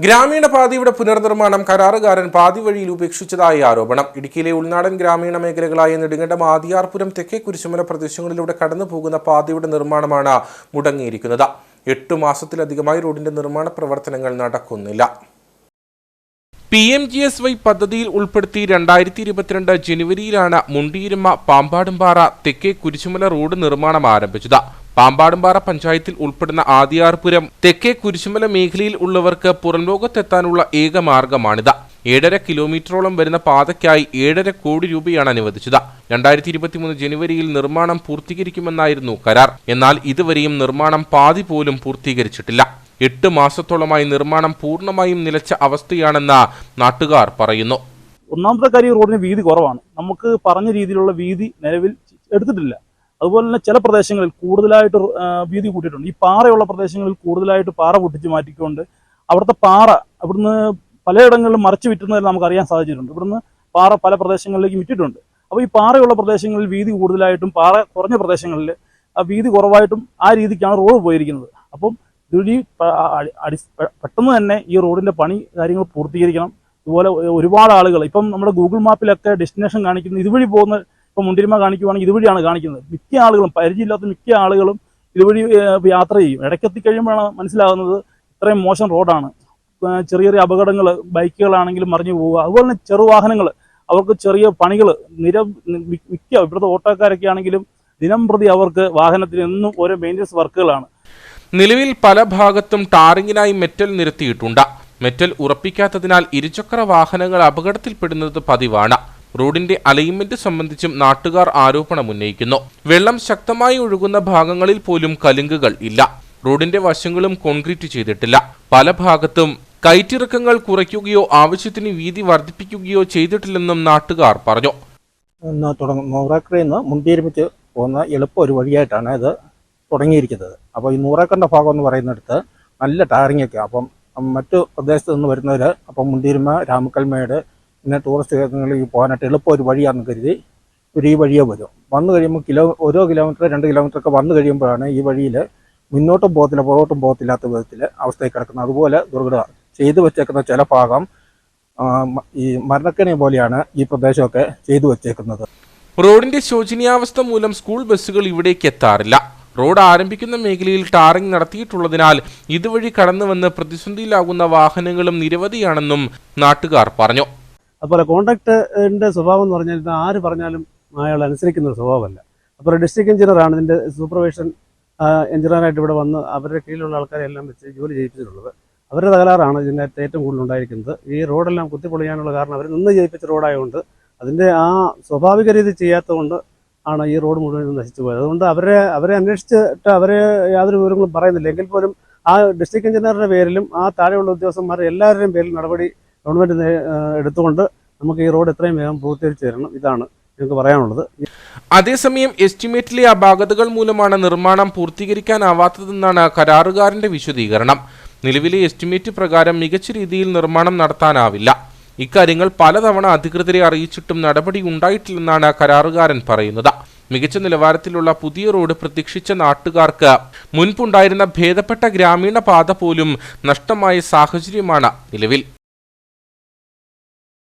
ഗ്രാമീണ പാതയുടെ പുനർനിർമ്മാണം കരാറുകാരൻ പാതി വഴിയിൽ ഉപേക്ഷിച്ചതായി ആരോപണം. ഇടുക്കിയിലെ ഉൾനാടൻ ഗ്രാമീണ മേഖലകളായ നെടുങ്കണ്ടം ആദിയാർപുരം തെക്കേ കുരിശുമല പ്രദേശങ്ങളിലൂടെ കടന്നു പോകുന്ന പാതയുടെ നിർമ്മാണമാണ് മുടങ്ങിയിരിക്കുന്നത്. എട്ടു മാസത്തിലധികമായി റോഡിന്റെ നിർമ്മാണ പ്രവർത്തനങ്ങൾ നടക്കുന്നില്ല. P M G S Y പദ്ധതിയിൽ ഉൾപ്പെടുത്തി രണ്ടായിരത്തി ഇരുപത്തിരണ്ട് ജനുവരിയിലാണ് മുണ്ടിയിരുമ പാമ്പാടുംപാറ തെക്കേ കുരിശുമല റോഡ് നിർമ്മാണം ആരംഭിച്ചത്. പാമ്പാടുംപാറ പഞ്ചായത്തിൽ ഉൾപ്പെടുന്ന ആദിയാർപുരം തെക്കേ കുരിശുമല മേഖലയിൽ ഉള്ളവർക്ക് പുറംലോകത്തെത്താനുള്ള ഏക മാർഗമാണിത്. ഏഴര കിലോമീറ്ററോളം വരുന്ന പാതയ്ക്കായി ഏഴര കോടി രൂപയാണ് അനുവദിച്ചത്. രണ്ടായിരത്തി ഇരുപത്തിമൂന്ന് ജനുവരിയിൽ നിർമ്മാണം പൂർത്തീകരിക്കുമെന്നായിരുന്നു കരാർ. എന്നാൽ ഇതുവരെയും നിർമ്മാണം പാതി പോലും പൂർത്തീകരിച്ചിട്ടില്ല. എട്ട് മാസത്തോളമായി നിർമ്മാണം പൂർണമായും നിലച്ച അവസ്ഥയാണെന്ന് നാട്ടുകാർ പറയുന്നു. ഒന്നാമത്തെ കാര്യം റോഡിന് വീതി കുറവാണ്. നമുക്ക് പറഞ്ഞ രീതിയിലുള്ള വീതി നിലവിൽ എടുത്തിട്ടില്ല. അതുപോലെ തന്നെ ചില പ്രദേശങ്ങളിൽ കൂടുതലായിട്ട് വീതി കൂട്ടിയിട്ടുണ്ട്. ഈ പാറയുള്ള പ്രദേശങ്ങളിൽ കൂടുതലായിട്ട് പാറ പൊട്ടിച്ച് മാറ്റിക്കൊണ്ട് അവിടുത്തെ പാറ അവിടുന്ന് പലയിടങ്ങളിലും മറച്ചു വിറ്റുന്നതിൽ നമുക്ക് അറിയാൻ സാധിച്ചിട്ടുണ്ട്. ഇവിടുന്ന് പാറ പല പ്രദേശങ്ങളിലേക്ക് വിറ്റിട്ടുണ്ട്. അപ്പോൾ ഈ പാറയുള്ള പ്രദേശങ്ങളിൽ വീതി കൂടുതലായിട്ടും പാറ കുറഞ്ഞ പ്രദേശങ്ങളിൽ വീതി കുറവായിട്ടും ആ രീതിക്കാണ് റോഡ് പോയിരിക്കുന്നത്. അപ്പം ഇതുവഴി അടി- പെട്ടെന്ന് തന്നെ ഈ റോഡിന്റെ പണി കാര്യങ്ങൾ പൂർത്തീകരിക്കണം. ഇതുപോലെ ഒരുപാട് ആളുകൾ ഇപ്പം നമ്മുടെ ഗൂഗിൾ മാപ്പിലൊക്കെ ഡെസ്റ്റിനേഷൻ കാണിക്കുന്നത് ഇതുവഴി പോകുന്ന ഇപ്പം മുണ്ടിരിമ കാണിക്കുവാണെങ്കിൽ ഇതുവഴിയാണ് കാണിക്കുന്നത്. മിക്ക ആളുകളും പരിചയമില്ലാത്ത മിക്ക ആളുകളും ഇതുവഴി യാത്ര ചെയ്യും. ഇടയ്ക്കെത്തി കഴിയുമ്പോഴാണ് മനസ്സിലാകുന്നത് ഇത്രയും മോശം റോഡാണ്. ചെറിയ ചെറിയ അപകടങ്ങൾ ബൈക്കുകളാണെങ്കിലും മറിഞ്ഞു പോവുക. അതുപോലെ തന്നെ ചെറുവാഹനങ്ങൾ അവർക്ക് ചെറിയ പണികൾ നിര മിക്ക ഇവിടുത്തെ ഓട്ടോക്കാരൊക്കെ ആണെങ്കിലും ദിനം പ്രതി അവർക്ക് വാഹനത്തിന് എന്നും ഓരോ മെയിന്റനൻസ് വർക്കുകളാണ്. നിലവിൽ പല ഭാഗത്തും ടാറിങ്ങിനായി മെറ്റൽ നിരത്തിയിട്ടുണ്ട്. മെറ്റൽ ഉറപ്പിക്കാത്തതിനാൽ ഇരുചക്ര വാഹനങ്ങൾ അപകടത്തിൽപ്പെടുന്നത് പതിവാണ്. റോഡിന്റെ അലൈൻമെന്റ് സംബന്ധിച്ചും നാട്ടുകാർ ആരോപണം ഉന്നയിക്കുന്നു. വെള്ളം ശക്തമായി ഒഴുകുന്ന ഭാഗങ്ങളിൽ പോലും കലുങ്കുകൾ ഇല്ല. റോഡിന്റെ വശങ്ങളും കോൺക്രീറ്റ് ചെയ്തിട്ടില്ല. പല ഭാഗത്തും കയറ്റിറക്കങ്ങൾ കുറയ്ക്കുകയോ ആവശ്യത്തിന് വീതി വർദ്ധിപ്പിക്കുകയോ ചെയ്തിട്ടില്ലെന്നും നാട്ടുകാർ പറഞ്ഞു. മുന്തിയിരുമിച്ച് പോകുന്ന എളുപ്പ ഒരു വഴിയായിട്ടാണ് ഇത് തുടങ്ങിയിരിക്കുന്നത്. അപ്പോൾ ഈ നൂറേക്കറിന്റെ ഭാഗം എന്ന് പറയുന്നിടത്ത് നല്ല ടാറിങ്ങൊക്കെ. അപ്പം മറ്റു പ്രദേശത്ത് നിന്ന് വരുന്നവർ അപ്പം മുന്തിരിമ രാമക്കൽമേട് പിന്നെ ടൂറിസ്റ്റ് കേന്ദ്രങ്ങളിലേക്ക് പോകാനായിട്ട് എളുപ്പം ഒരു വഴിയാണെന്ന് കരുതി ഒരു ഈ വഴിയെ വരും. വന്നു കഴിയുമ്പോൾ കിലോ ഓരോ കിലോമീറ്റർ രണ്ട് കിലോമീറ്റർ ഒക്കെ വന്നു കഴിയുമ്പോഴാണ് ഈ വഴിയിൽ മുന്നോട്ടും പോകത്തില്ല പുറകോട്ടും പോകത്തില്ലാത്ത വിധത്തിൽ അവസ്ഥയിൽ കിടക്കുന്നത്. അതുപോലെ ദുർഘട ചെയ്തു വെച്ചേക്കുന്ന ചില ഭാഗം ഈ മരണക്കണി പോലെയാണ് ഈ പ്രദേശമൊക്കെ ചെയ്തു വെച്ചേക്കുന്നത്. റോഡിന്റെ ശോചനീയാവസ്ഥ മൂലം സ്കൂൾ ബസ്സുകൾ ഇവിടേക്ക് എത്താറില്ല. റോഡ് ആരംഭിക്കുന്ന മേഖലയിൽ ടാറിംഗ് നടത്തിയിട്ടുള്ളതിനാൽ ഇതുവഴി കടന്നുവന്ന് പ്രതിസന്ധിയിലാകുന്ന വാഹനങ്ങളും നിരവധിയാണെന്നും നാട്ടുകാർ പറഞ്ഞു. അതുപോലെ കോൺട്രാക്ടറിന്റെ സ്വഭാവം എന്ന് പറഞ്ഞാൽ ആര് പറഞ്ഞാലും അയാൾ അനുസരിക്കുന്ന ഒരു സ്വഭാവമല്ല. അപ്പോൾ ഡിസ്ട്രിക്ട് എഞ്ചിനീയറാണ് ഇതിന്റെ സൂപ്പർവൈഷൻ എഞ്ചിനീയറായിട്ട് ഇവിടെ വന്ന് അവരുടെ കീഴിലുള്ള ആൾക്കാരെ എല്ലാം വെച്ച് ജോലി ചെയ്യിപ്പിച്ചിട്ടുള്ളത്. അവരുടെ തകരാറാണ് ഇതിനകത്ത് ഏറ്റവും കൂടുതൽ ഉണ്ടായിരിക്കുന്നത്. ഈ റോഡെല്ലാം കുത്തിപ്പൊളിയാനുള്ള കാരണം അവർ നിന്ന് ചെയ്യിപ്പിച്ച റോഡായതുകൊണ്ട് അതിന്റെ ആ സ്വാഭാവിക രീതി ചെയ്യാത്തതുകൊണ്ട് ആണ് ഈ റോഡ് മുഴുവൻ നശിച്ചു പോയത്. അതുകൊണ്ട് അവരെ അവരെ അന്വേഷിച്ചിട്ട് അവരെ യാതൊരു വിവരങ്ങളും പറയുന്നില്ല. എങ്കിൽ പോലും ആ ഡിസ്ട്രിക്ട് എഞ്ചിനീയറുടെ പേരിലും ആ താഴെയുള്ള ഉദ്യോഗസ്ഥന്മാരുടെ എല്ലാവരുടെയും പേരിൽ നടപടി ഗവൺമെന്റ് എടുത്തുകൊണ്ട് നമുക്ക് ഈ റോഡ് എത്രയും വേഗം പൂർത്തീകരിച്ചു തരണം. ഇതാണ് ഞങ്ങൾക്ക് പറയാനുള്ളത്. അതേസമയം എസ്റ്റിമേറ്റിലെ അപാകതകൾ മൂലമാണ് നിർമ്മാണം പൂർത്തീകരിക്കാനാവാത്തതെന്നാണ് കരാറുകാരന്റെ വിശദീകരണം. നിലവിലെ എസ്റ്റിമേറ്റ് പ്രകാരം മികച്ച രീതിയിൽ നിർമ്മാണം നടത്താനാവില്ല. ഇക്കാര്യങ്ങൾ പലതവണ അധികൃതരെ അറിയിച്ചിട്ടും നടപടി ഉണ്ടായിട്ടില്ലെന്നാണ് കരാറുകാരൻ പറയുന്നത്. മികച്ച നിലവാരത്തിലുള്ള പുതിയ റോഡ് പ്രതീക്ഷിച്ച നാട്ടുകാർക്ക് മുൻപുണ്ടായിരുന്ന ഭേദപ്പെട്ട ഗ്രാമീണ പാത പോലും നഷ്ടമായ സാഹചര്യമാണ് നിലവിൽ.